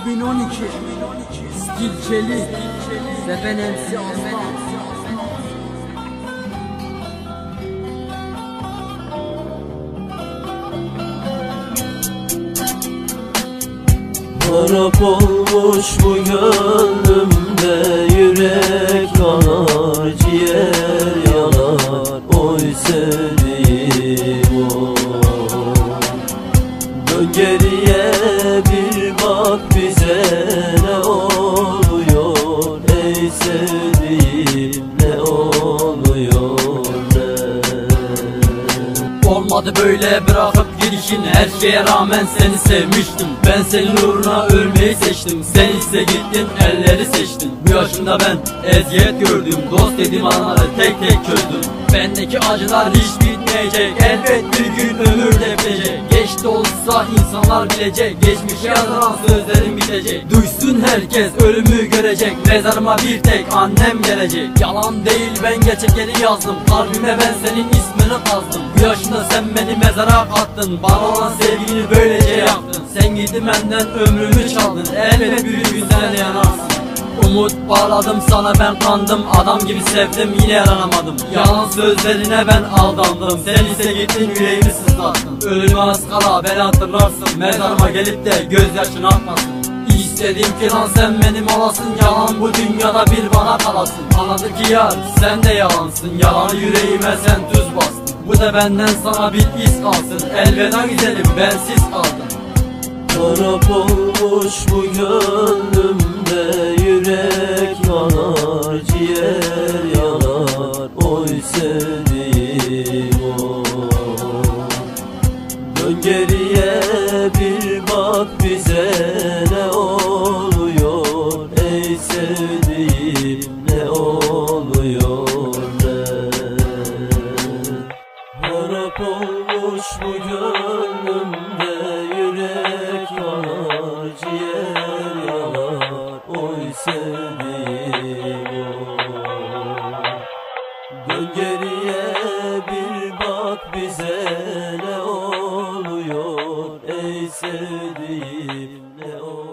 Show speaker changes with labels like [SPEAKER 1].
[SPEAKER 1] 2012 Stil Çelik Sefen MC Aslan
[SPEAKER 2] Harap olmuş bu gönlümde Yürek yanar, ciğer yanar. Oy sevdiğim o Dön geriye bir bak bize ne oluyor? Ey sevdiğim ne oluyor? Ne
[SPEAKER 3] Olmadı böyle bırakıp gidişin. Her şeye rağmen seni sevmiştim. Ben senin uğruna ölmeyi seçtim. Sen ise gittin elleri seçtin. Bu yaşımda ben eziyet gördüm. Dost dediğim anları tek tek çözdüm. Bendeki acılar hiç bitmeyecek. Elbet bir gün olsa insanlar bilecek. Geçmişe yazılan sözlerim bitecek. Duysun herkes ölümü görecek. Mezarıma bir tek annem gelecek. Yalan değil ben gerçekleri yazdım. Kalbime ben senin ismini kazdım. Bu yaşında sen beni mezara kattın. Bana olan sevgini böylece yaptın Sen gidin benden ömrümü çaldın. Elbet bir gün sen yanarsın Umut bağladım sana ben kandım. Adam gibi sevdim yine yaranamadım. Yalan sözlerine ben aldandım. Sen ise gittin yüreğimi sızlattın. Ölüme az kala beni hatırlarsın. Mezarıma gelip de gözyaşın akmasın İstedim ki lan sen benim olasın. Yalan bu dünyada bir bana kalasın. Anladık ki yar sen de yalansın. Yalanı yüreğime sen tuz bastın. Bu da benden sana bir iz kalsın. Elveda güzelim bensiz kaldım.
[SPEAKER 2] Harap olmuş bu gönlümde Yürek yanar, ciğer yanar Oy sevdiğim o Dön geriye bir bak bize ne oluyor? Ey sevdiğim ne oluyor ne Harap olmuş bu gönlümde Yürek yanar, ciğer seviyor bir bak bize ne oluyor? Ey sevdiğim ne oluyor?